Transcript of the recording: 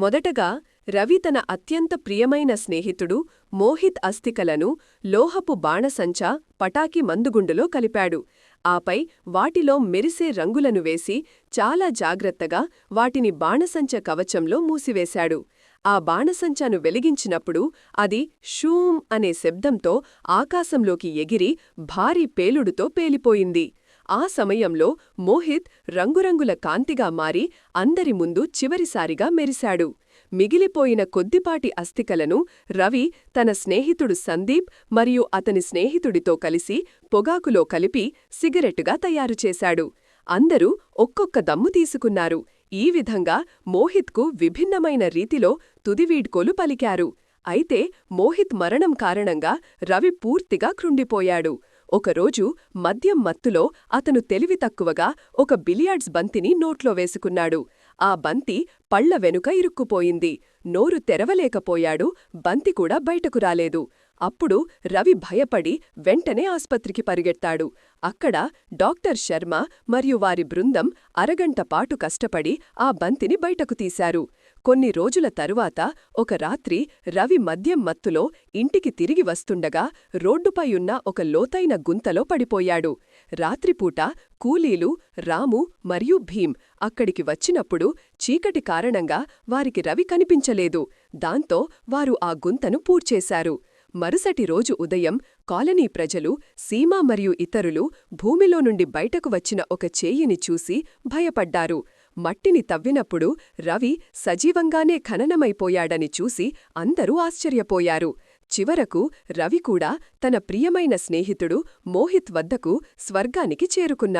మొదటగా రవి తన అత్యంత ప్రియమైన స్నేహితుడు మోహిత్ అస్థికలను లోహపు బాణసంచా పటాకి మందుగుండులో కలిపాడు. ఆపై వాటిలో మెరిసే రంగులను వేసి చాలా జాగ్రత్తగా వాటిని బాణసంచ కవచంలో మూసివేశాడు. ఆ బాణసంచాను వెలిగించినప్పుడు అది షూం అనే శబ్దంతో ఆకాశంలోకి ఎగిరి భారీ పేలుడుతో పేలిపోయింది. ఆ సమయంలో మోహిత్ రంగురంగుల కాంతిగా మారి అందరి ముందు చివరిసారిగా మెరిశాడు. మిగిలిపోయిన కొద్దిపాటి అస్థికలను రవి తన స్నేహితుడు సందీప్ మరియు అతని స్నేహితుడితో కలిసి పొగాకులో కలిపి సిగరెట్టుగా తయారుచేశాడు అందరూ ఒక్కొక్క దమ్ము తీసుకున్నారు. ఈ విధంగా మోహిత్కు విభిన్నమైన రీతిలో తుదివీడ్కోలు పలికారు. అయితే మోహిత్ మరణం కారణంగా రవి పూర్తిగా కృండిపోయాడు. ఒకరోజు మద్యం మత్తులో అతను తెలివి తక్కువగా ఒక బిలియార్డ్స్ బంతిని నోట్లో వేసుకున్నాడు. ఆ బంతి పళ్ళ వెనుక ఇరుక్కుపోయింది. నోరు తెరవలేకపోయాడు. బంతి కూడా బయటకు రాలేదు. అప్పుడు రవి భయపడి వెంటనే ఆస్పత్రికి పరిగెత్తాడు. అక్కడ డాక్టర్ శర్మ మరియు వారి బృందం అరగంట పాటు కష్టపడి ఆ బంతిని బయటకు తీశారు. కొన్ని రోజుల తరువాత ఒక రాత్రి రవి మద్యం మత్తులో ఇంటికి తిరిగి వస్తుండగా రోడ్డుపై ఉన్న ఒక లోతైన గుంతలో పడిపోయాడు. రాత్రిపూట కూలీలు రాము మరియు భీం అక్కడికి వచ్చినప్పుడు చీకటి కారణంగా వారికి రవి కనిపించలేదు. దాంతో వారు ఆ గుంతను పూడ్చేశారు. మరుసటి రోజు ఉదయం కాలనీ ప్రజలు సీమా మరియు ఇతరులు భూమిలో నుండి బయటకు వచ్చిన ఒక చేయిని చూసి భయపడ్డారు. మట్టిని తవ్వినప్పుడు రవి సజీవంగానే ఖననమైపోయాడని చూసి అందరూ ఆశ్చర్యపోయారు. చివరకు రవి కూడా తన ప్రియమైన స్నేహితుడు మోహిత్ వద్దకు స్వర్గానికి చేరుకున్నాడు.